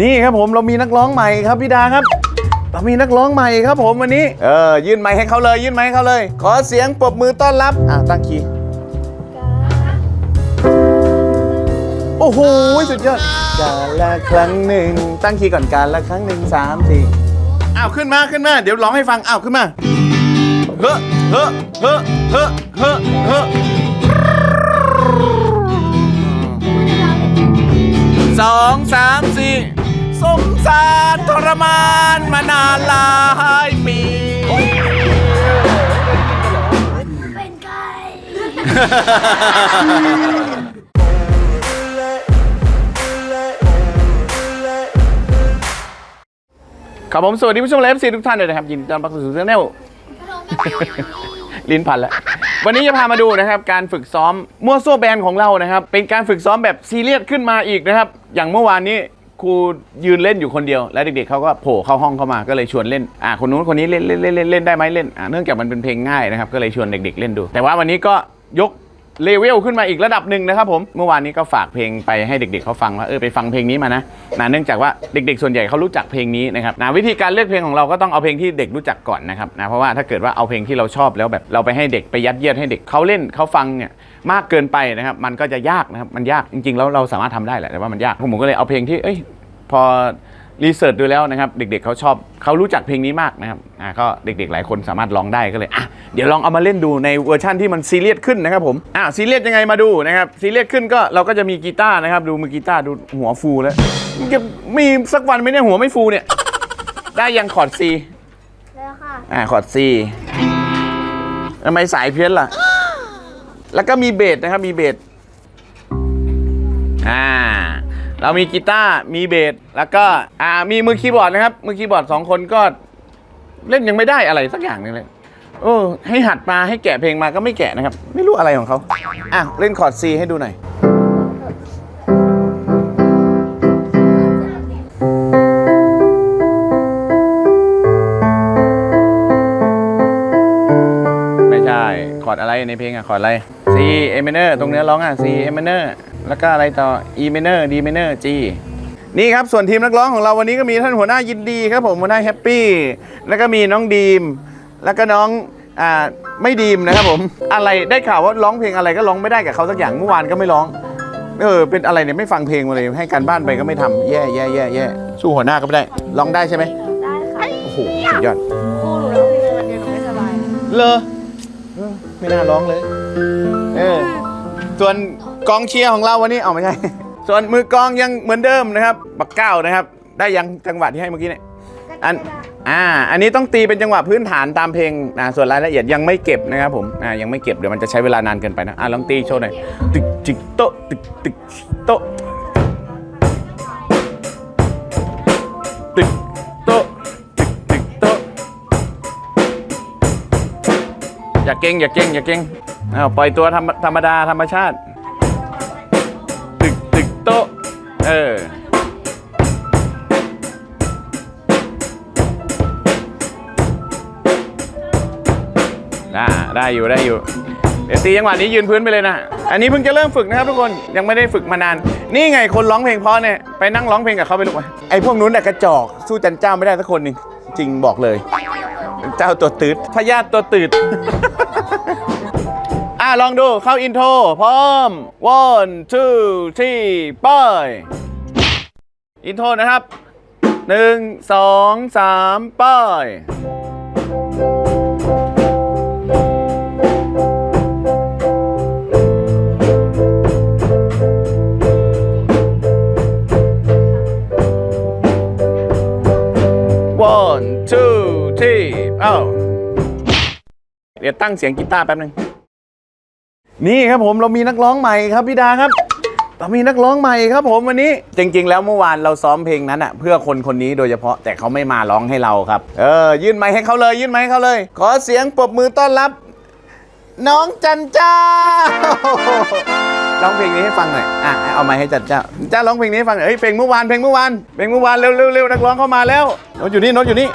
นี่ครับผมเรามีนักร้องใหม่ครับพี่ดาครับเรามีนักร้องใหม่ครับผมวันนี้ เออยื่นไมค์ให้เขาเลย ยื่นไมค์ให้เขาเลย ขอเสียงปรบมือต้อนรับอะตั้งคีย์โอ้โหสุดยอดกาละครั้งหนึ่งตั้งคีย์ก่อนการละครั้งหนึ่งสามสี่อ้าวขึ้นมาขึ้นมาเดี๋ยวร้องให้ฟังอ้าวขึ้นมาเฮ้อเฮ้อเฮ้อเฮ้อเฮ้อเฮ้อสองสาม สารทรมานมานานหลายปี เป็นไก่ครับผมสวัสดีผู้ชมแลฟซีทุกท่านเลยนะครับ ยินดีต้อนรับเสู่เรื่องแนว ลิ้นพันแล้ว วันนี้จะพามาดูนะครับ การฝึกซ้อมมั่วซั่วแบนของเรานะครับ เป็นการฝึกซ้อมแบบซีเรียสขึ้นมาอีกนะครับ อย่างเมื่อวานนี้ ครูยืนเล่นอยู่คนเดียว แล้วเด็กๆเขาก็โผล่เข้าห้องเข้ามาก็เลยชวนเล่นอ่าคนนู้นคนนี้เล่นเล่นเล่นเล่นเล่นได้ไหมเล่นอ่าเนื่องจากมันเป็นเพลงง่ายนะครับก็เลยชวนเด็ก ๆ เล่นดู แต่ว่าวันนี้ก็ยก เลเวลขึ้นมาอีกระดับหนึ่งนะครับผม เมื่อวานนี้ก็ฝากเพลงไปให้เด็กๆเขาฟังว่าเออไปฟังเพลงนี้มานะนะเนื่องจากว่าเด็กๆ ส่วนใหญ่เขารู้จักเพลงนี้นะครับนะวิธีการเลือกเพลงของเราก็ต้องเอาเพลงที่เด็กรู้จักก่อนนะครับนะเพราะว่าถ้าเกิดว่าเอาเพลงที่เราชอบแล้วแบบเราไปให้เด็กไปยัดเยียดให้เด็กเขาเล่นเขาฟังเนี่ยมากเกินไปนะครับมันก็จะยากนะครับมันยากจริงๆแล้วเราสามารถทำได้แหละแต่ว่ามันยากผมก็เลยเอาเพลงที่เอ้ยพอ รีเสิร์ชดูแล้วนะครับ เด็กๆเขาชอบเขารู้จักเพลงนี้มากนะครับอ่าก็เด็กๆ หลายคนสามารถร้องได้ก็เลยอะเดี๋ยวลองเอามาเล่นดูในเวอร์ชั่นที่มันซีเรียสขึ้นนะครับผมอะซีเรียสยังไงมาดูนะครับซีเรียสขึ้นก็เราก็จะมีกีตาร์นะครับ ดูมือกีตาร์ดูหัวฟูแล้วมันจะมีสักวันไหมเนี่ยหัวไม่ฟูเนี่ยได้ยังคอร์ด C แล้วค่ะอ่าคอร์ด C ทำไมสายเพี้ยนล่ะ แล้วก็มีเบสนะครับมีเบสอ่า เรามีกีตาร์มีเบสแล้วก็อ่ามีมือคีย์บอร์ดนะครับ มือคีย์บอร์ดสองคนก็เล่นยังไม่ได้อะไรสักอย่างหนึงเลยโอ้ให้หัดมาให้แกะเพลงมาก็ไม่แกะนะครับ ไม่รู้อะไรของเขาอะเล่นคอร์ด C ให้ดูหน่อยไม่ใช่คอร์ดอะไรในเพลงอะคอร์ดอะไร C A minor ตรงเนื้อร้องอะ C A minor แล้วก็อะไรต่อ E minor D minor G นี่ครับ ส่วนทีมนักร้องของเราวันนี้ก็มีท่านหัวหน้ายินดีครับผมหัวหน้าแฮปปี้แล้วก็มีน้องดีม แล้วก็น้องอ่าไม่ดีมนะครับผมอะไรได้ข่าวว่าร้องเพลงอะไรก็ร้องไม่ได้กับเขาสักอย่างเมื่อวานก็ไม่ร้องเออเป็นอะไรเนี่ยไม่ฟังเพลงมาเลยให้การบ้านไปก็ไม่ทำแย่แย่แย่แย่สู้หัวหน้าก็ไม่ได้ร้องได้ใช่ไหมได้ค่ะโอ้โหสุดยอดครูหนูร้องเพลงวันเดียวหนูไม่สบาย เลอเออไม่น่าร้องเลย เออส่วน กองเชียร์ของเราวันนี้เอาไม่ใช่ ส่วนมือกองยังเหมือนเดิมนะครับบักเก้านะครับ ได้ยังจังหวะที่ให้เมื่อกี้เนี่ยอันอ่าอันนี้ต้องตีเป็นจังหวะพื้นฐานตามเพลงนะส่วนรายละเอียดยังไม่เก็บนะครับผมอ่ายังไม่เก็บเดี๋ยวมันจะใช้เวลานานเกินไปนะอ่าลองตีโชว์หน่อยตึกจิกโตะตึกตึกโตะตึกโตะตึกตึกโตะอย่าเก่งอย่าเก่งอย่าเก่งอ้าวปล่อยตัวธรรมธรรมดาธรรมชาติ อออ่าได้อยู่ได้อยู่ เดี๋ยวตีจังหวะนี้ยืนพื้นไปเลยนะ อันนี้เพิ่งจะเริ่มฝึกนะครับทุกคน ยังไม่ได้ฝึกมานาน นี่ไงคนร้องเพลงเพราะเนี่ย ไปนั่งร้องเพลงกับเขาไปลูกไปไอ้พวกนู้นน่ะกระจอก สู้จันเจ้าไม่ได้สักคนหนึ่ง จริงบอกเลย เจ้าตัวตืดพญาติตัวตืดอะ ลองดูเข้าอินโทรพร้อม one two three ไปอินโทรนะครับหนึ่งสองสามไป one two three เอ้าเดี๋ยวตั้งเสียงกีตาร์แป๊บนึง นี่ครับผมเรามีนักร้องใหม่ครับพี่ดาครับเรามีนักร้องใหม่ครับผมวันนี้จริง ๆ แล้วเมื่อวานเราซ้อมเพลงนั้นอะเพื่อคนคนนี้โดยเฉพาะแต่เขาไม่มาร้องให้เราครับ เออ ยื่นไมค์ให้เขาเลย ยื่นไมค์ให้เขาเลย ขอเสียงปรบมือต้อนรับ น้องจันเจ้าร้องเพลงนี้ให้ฟังหน่อยอะเอาไมค์ให้จันเจ้าจ้าร้องเพลงนี้ให้ฟังหน่อยเฮ้ยเพลงเมื่อวานเพลงเมื่อวานเพลงเมื่อวานเร็วเร็วเร็วนักร้องเข้ามาแล้วโน้ตอยู่นี่โน้ตอยู่นี่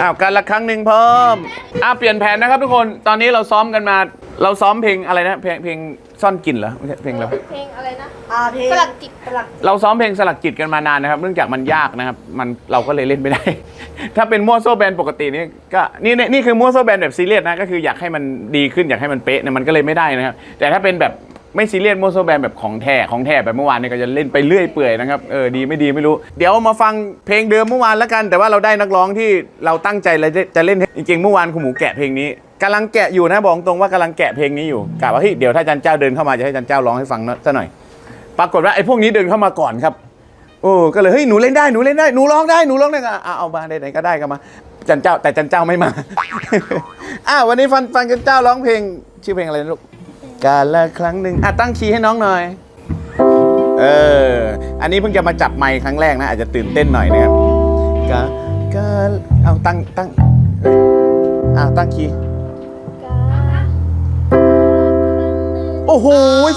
อ้าวการละครั้งหนึ่งเพร้อมอ้าวเปลี่ยนแผนนะครับทุกคนตอนนี้เราซ้อมกันมา เราซ้อมเพลงอะไรนะเพลงเพลงซ่อนกลิ่นเหรอไม่ใช่เพลงอะไรวะเพลงอะไรนะอ่าเพลงสลักจิตสลักเราซ้อมเพลงสลักจิตกันมานานนะครับ เนื่องจากมันยากนะครับ มันเราก็เลยเล่นไม่ได้ ถ้าเป็นมั่วโซ่แบนปกตินี่ก็นี่นี่นี่คือมั่วโซ่แบนแบบซีเรียสนะก็คืออยากให้มันดีขึ้นอยากให้มันเป๊ะเนี่ยมันก็เลยไม่ได้นะครับ แต่ถ้าเป็นแบบไม่ซีเรียสมั่วโซ่แบนแบบของแท้ของแท้แบบเมื่อวานเนี่ยก็จะเล่นไปเรื่อยเปื่อยนะครับเออดีไม่ดีไม่รู้ เดี๋ยวมาฟังเพลงเดิมเมื่อวานแล้วกัน แต่ว่าเราได้นักร้องที่เราตั้งใจเลยจะเล่นให้จริงๆเมื่อวานคุณหมูแกะเพลงนี้ กำลังแกะอยู่นะบอกตรงว่ากำลังแกะเพลงนี้อยู่กะว่าเฮ้ยเดี๋ยวถ้าจันเจ้าเดินเข้ามาจะให้จันเจ้าร้องให้ฟังซะหน่อย ปรากฏว่าไอ้พวกนี้เดินเข้ามาก่อนครับโอ้ก็เลยเฮ้ยหนูเล่นได้หนูเล่นได้หนูร้องได้หนูร้องได้ก็อะเอามาไหนก็ได้ก็มาจันเจ้าแต่จันเจ้าไม่มาอ้าววันนี้ฟังฟังจันเจ้าร้องเพลงชื่อเพลงอะไรลูกกาละครั้งหนึ่งอะตั้งคีย์ให้น้องหน่อย เออ อันนี้เพิ่งจะมาจับไมค์ครั้งแรกนะ อาจจะตื่นเต้นหน่อยนะครับกา กา เอาตั้งตั้งอ้ยอะตั้งคีย์ โอ้โห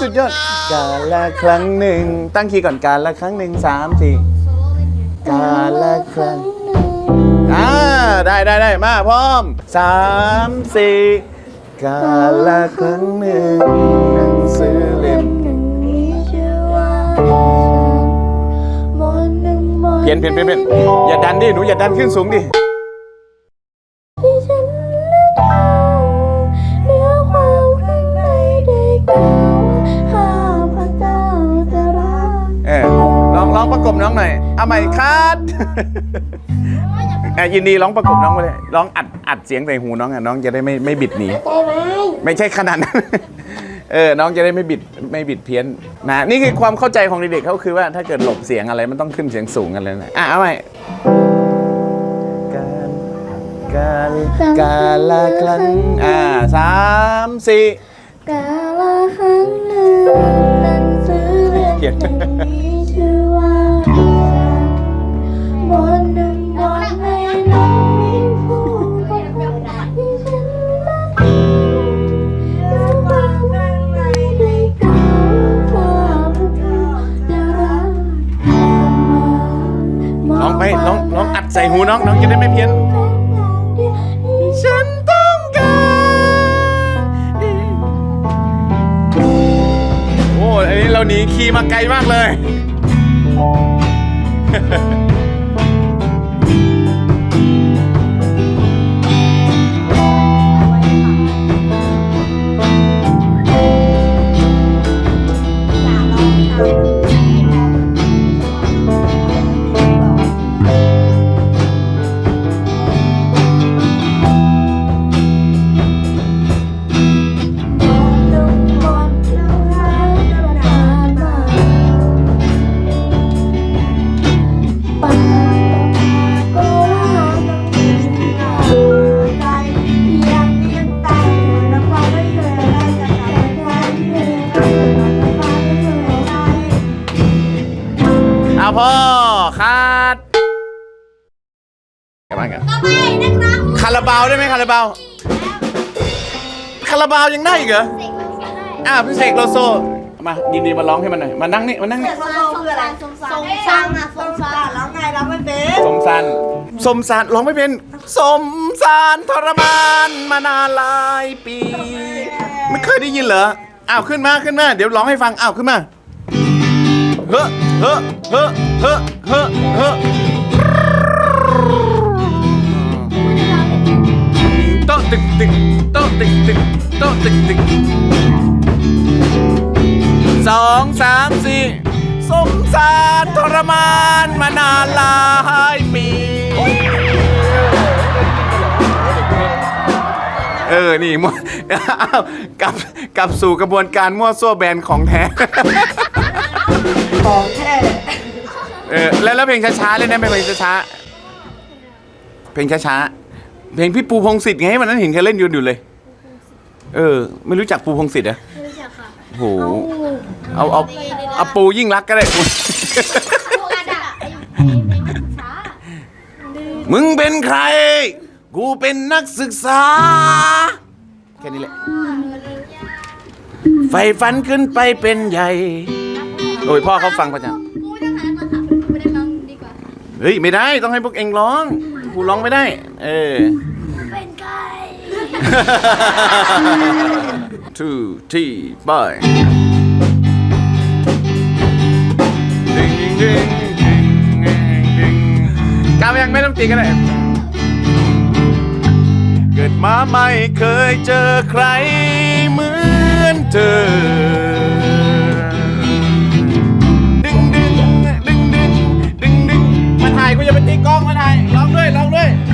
สุดยอดกาละครั้งหนึ่ง ตั้งคีย์ก่อนกาละครั้งหนึ่งสามสี่กาละครั้งอ่าได้ได้ได้มาพร้อมสามสี่กาละครั้งหนึ่งหนังสือเล่มเพี้ยนเพี้ยนเพี้ยนเพี้ยนอย่าดันดิหนูอย่าดันขึ้นสูงดิ ประกบน้องหน่อยเอาใหม่คัดเอ่อยินดีร้องประกบน้องไปเลยร้องอัดอัดเสียงใส่หูน้องอะน้องจะได้ไม่ไม่บิดหนีได้ไหมไม่ใช่ขนาดนั้นเออน้องจะได้ไม่บิดไม่บิดเพี้ยนนะนี่คือความเข้าใจของเด็กๆเขาคือว่าถ้าเกิดหลบเสียงอะไรมันต้องขึ้นเสียงสูงกันเลยนะอะเอาใหม่การการการละครั้งอ่าสามสี่กาละครั้งหนึ่งหนังสือเล่มหนึ่ง อัดใส่หูน้องน้องจะได้ไม่เพี้ยน ฉันต้องการโอ้อันนี้เราหนีคีย์มาไกลมากเลยเอ พ่อคัดกลับบ้านกันคาราบาวได้ไหมคาราบาวคาราบาวยังได้อีกเหรออะพี่เสกโลโซมายินดีมาร้องให้มันหน่อยมานั่งนี่มานั่งนี่โซโล่คืออะไรสงสารสร้างอะสงสารร้องไงร้องไม่เป็นสมสารสมสารร้องไม่เป็นสมสารทรมานมานานหลายปี ไม่เคยได้ยินเหรออ้าวขึ้นมาขึ้นมาเดี๋ยวร้องให้ฟังอ้าวขึ้นมาเฮ้อเฮ้อเฮ้อ เฮ้อเฮ้อเฮ้อโต๊ะตึกตึกต๊ะตึกตึกต๊ะตึกตึกสองสามสี่สมสารทรมานมานานหลายปีเออ นี่มั่วอ้าวกลับกลับสู่กระบวนการมั่วซั่วแบรนด์ของแท้ ของแท้ เออแล้วแล้วเพลงช้าๆเลยนะเพลงช้าๆเพลงช้าๆเพลงพี่ปูพงศิษฐ์ไงวันนั้นเห็นเขาเล่นอยืนอยู่เลย เออ ไม่รู้จักปูพงศิษฐ์เหรอไม่รู้จักค่ะโอ้โหเอาเอาเอาปูยิ่งรักก็ได้ปูพวกกระดาษไอ้เพลงช้ามึงเป็นใคร กูเป็นนักศึกษา แค่นี้แหละ ไฟฟันขึ้นไปเป็นใหญ่ โอ้ยพ่อเขาฟังประจำ เฮ้ยไม่ได้ต้องให้พวกเองร้องกูร้องไม่ได้ เออ เป็นไก่ท two three ไปดิงดิงดิงดิงดิงกาวยังไม่ต้องตีกันเลยเกิดมาไม่เคยเจอใครเหมือนเธอ มาถ่ายกูจะไปตีกล้องมาถ่ายร้องด้วยร้องด้วย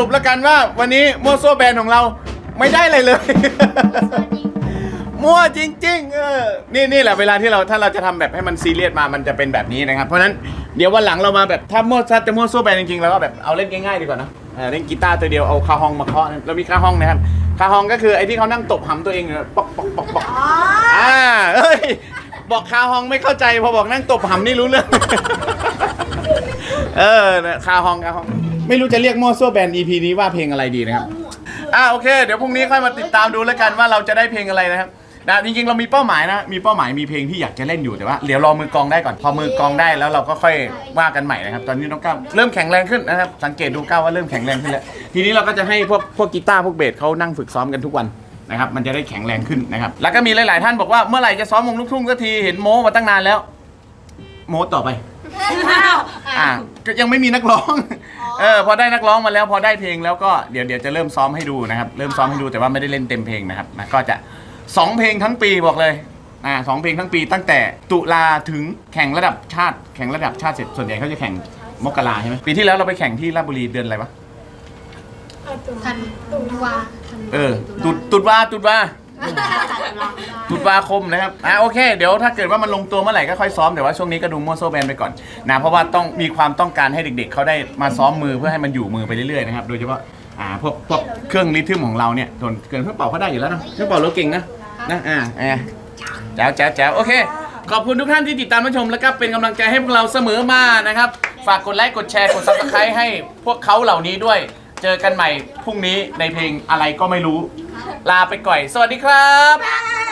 รุปแล้วกันว่าวันนี้มั่วซั่วแบรนด์ของเราไม่ได้อะไรเลย มั่วจริงๆเออนี่นี่แหละเวลาที่เราถ้าเราจะทำแบบให้มันซีเรียสมามันจะเป็นแบบนี้นะครับ เพราะฉะนั้นเดี๋ยววันหลังเรามาแบบถ้ามั่วถ้าจะมั่วซั่วแบรนด์จริงๆเราก็แบบเอาเล่นง่ายๆดีกว่าเนอะเออเล่นกีตาร์ตัวเดียวเอาคาฮองมาเคาะนะเรามีคาฮองนะครับคาฮองก็คือไอ้ที่เขานั่งตบหำตัวเองเนี่ยปอกปอกปอกปอกอ่าเอ้ยบอกคาฮองไม่เข้าใจพอบอกนั่งตบหำนี่รู้เรื่อง เออนะคาฮองคาฮอง ไม่รู้จะเรียกมั่วซั่วแบรนด์ EP นี้ว่าเพลงอะไรดีนะครับ อ่าโอเค เดี๋ยวพรุ่งนี้ค่อยมาติดตามดูแล้วกันว่าเราจะได้เพลงอะไรนะครับนะจริงๆเรามีเป้าหมายนะ มีเป้าหมายมีเพลงที่อยากจะเล่นอยู่แต่ว่าเดี๋ยวรอมือกลองได้ก่อนพอมือกลองได้แล้วเราก็ค่อยว่ากันใหม่นะครับ ตอนนี้น้องก้าวเริ่มแข็งแรงขึ้นนะครับสังเกตดูก้าวว่าเริ่มแข็งแรงขึ้นแล้วทีนี้เราก็จะให้พวกพวกกีตาร์พวกเบสเขานั่งฝึกซ้อมกันทุกวันนะครับมันจะได้แข็งแรงขึ้นนะครับแล้วก็มีหลายๆท่านบอกว่าเมื่อไหร่จะซ้อมวงลูกทุ่งสักทีเห็นโม้มาตั้งนานแล้ว โม้ต่อไปอ่าก็ยังไม่มีนักร้อง เออพอได้นักร้องมาแล้วพอได้เพลงแล้วก็เดี๋ยวเดี๋ยวจะเริ่มซ้อมให้ดูนะครับ เริ่มซ้อมให้ดูแต่ว่าไม่ได้เล่นเต็มเพลงนะครับนะก็จะสองเพลงทั้งปีบอกเลยอ่าสองเพลงทั้งปีตั้งแต่ตุลาถึงแข่งระดับชาติ แข่งระดับชาติเสร็จส่วนใหญ่เขาจะแข่งมกราใช่ไหมปีที่แล้วเราไปแข่งที่ราชบุรีเดือนอะไรวะทันตุวาเออตุดตุดวาตุดวา ตุลาคมนะครับอ่าโอเค เดี๋ยวถ้าเกิดว่ามันลงตัวเมื่อไหร่ก็ค่อยซ้อมแต่ว่าช่วงนี้ก็ดูมั่วโซแบนไปก่อนนะเพราะว่าต้องมีความต้องการให้เด็ก ๆเขาได้มาซ้อมมือเพื่อให้มันอยู่มือไปเรื่อยๆนะครับโดยเฉพาะอ่าพวกพวกเครื่องริทึมของเราเนี่ยส่วนเกินเครื่องเป่าเขาได้อยู่แล้วเนอะเครื่องเป่าเราเก่งนะนะอ่าอ่าแจ๋วแจ๋วแจ๋วโอเค ขอบคุณทุกท่านที่ติดตามรับชมแล้วก็เป็นกำลังใจให้พวกเราเสมอมานะครับ ฝากกดไลค์กดแชร์กดซับสไครต์ให้พวกเขาเหล่านี้ด้วย เจอกันใหม่พรุ่งนี้ในเพลงอะไรก็ไม่รู้ ลาไปก่อนสวัสดีครับ